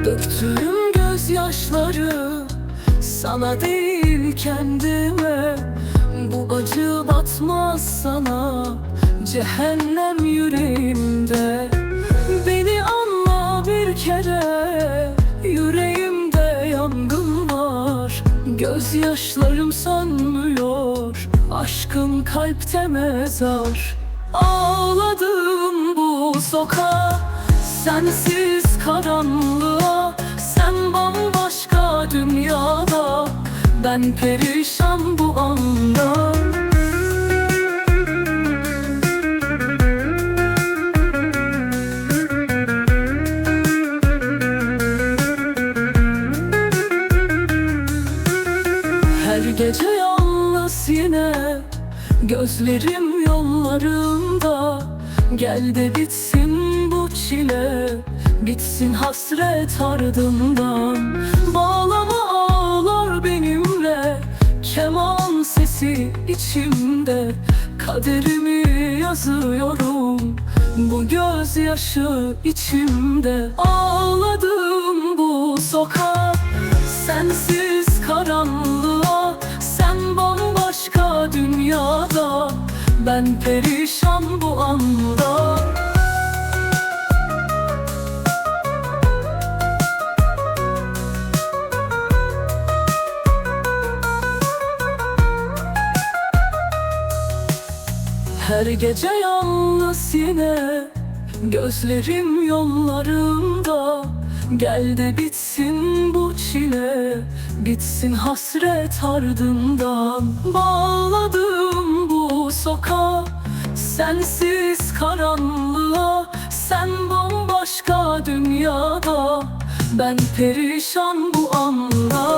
acı Sana değil kendime. Bu acı batmaz sana Cehennem yüreğimde. Beni anla bir kere Yüreğimde yangın var. Gözyaşlarım sönmüyor Aşkın kalpte mezar. Ağladım bu sokağa Sensiz karanlığa Ben perişan bu anda. Her gece yalnız yine Gözlerim yollarımda Gel de bitsin bu çile Bitsin hasret ardından. Bağlama ağlar Keman sesi içimde. Kaderimi yazıyorum. Bu gözyaşı içimde. Ağladım bu sokak. Sensiz karanlığa. Sen bambaşka dünyada. Ben perişan bu anda Her gece yalnız yine Gözlerim yollarımda. Gel de bitsin bu çile Bitsin hasret ardından. Bağladım bu sokağa Sensiz karanlığa. Sen bambaşka dünyada Ben perişan bu anda